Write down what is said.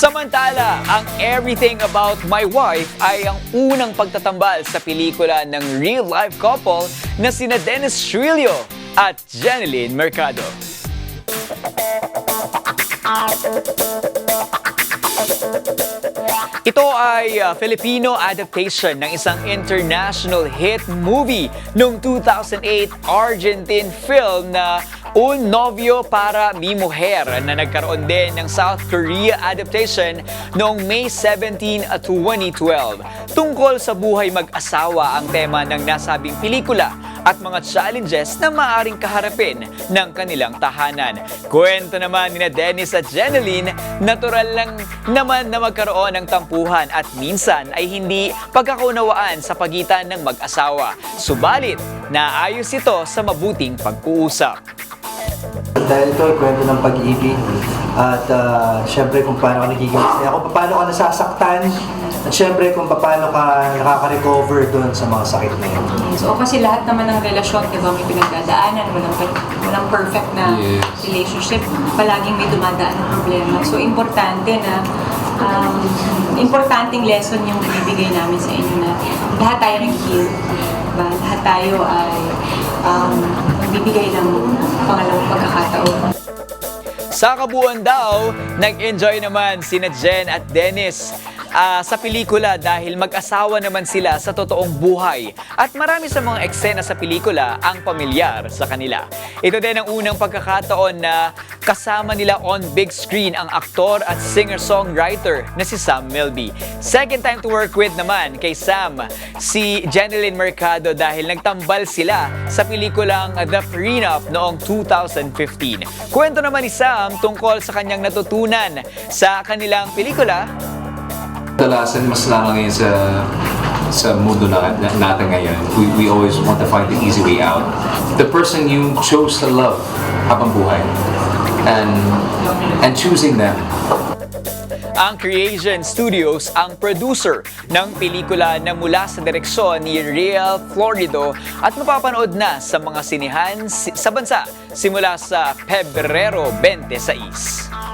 Samantala, ang Everything About My Wife ay ang unang pagtatambal sa pelikula ng real-life couple na sina Dennis Trillo at Jeneline Mercado. Ito ay uh, Filipino adaptation ng isang international hit movie noong 2008 Argentine film na Un Novio para Mi Mujer na nagkaroon din ng South Korea adaptation noong May 17 at 2012. Tungkol sa buhay mag-asawa ang tema ng nasabing pelikula at mga challenges na maaring kaharapin ng kanilang tahanan. Kwento naman ni Dennis at Jeneline, natural lang naman na magkaroon ng tampuhan at minsan ay hindi pagkakaunawaan sa pagitan ng mag-asawa. Subalit, naayos ito sa mabuting pag-uusap. Dahil ito ay kwento ng pag-ibig at ah, syempre kung paano ka nagiging masaya, kung paano ka nasasaktan at syempre kung paano ka nakaka-recover doon sa mga sakit na yun. Yes. O kasi lahat naman ng relasyon, di ba, may pinagdadaanan, walang, per- walang perfect na Yes. relationship, palaging may dumadaan ng problema. So, importante na, um, importanteng lesson yung ibibigay namin sa inyo na lahat tayo ng heal, diba? lahat tayo ay um, bibigay ng pangalawang pagkakataon. Sa kabuuan daw, nag-enjoy naman sina Jen at Dennis ah, sa pelikula dahil mag-asawa naman sila sa totoong buhay. At marami sa mga eksena sa pelikula ang pamilyar sa kanila. Ito din ang unang pagkakataon na kasama nila on big screen ang aktor at singer-songwriter na si Sam Milby. Second time to work with naman kay Sam, si Jeneline Mercado dahil nagtambal sila sa pelikulang The Prenup noong 2015. Kwento naman ni Sam tungkol sa kanyang natutunan sa kanilang pelikula Kadalasan mas lalo ngayon sa sa mundo na, na natin ngayon, we, we always want to find the easy way out. The person you chose to love habang buhay and and choosing them Ang Creation Studios ang producer ng pelikula na mula sa direksyon ni Real Florido at mapapanood na sa mga sinihan si- sa bansa simula sa Pebrero 26.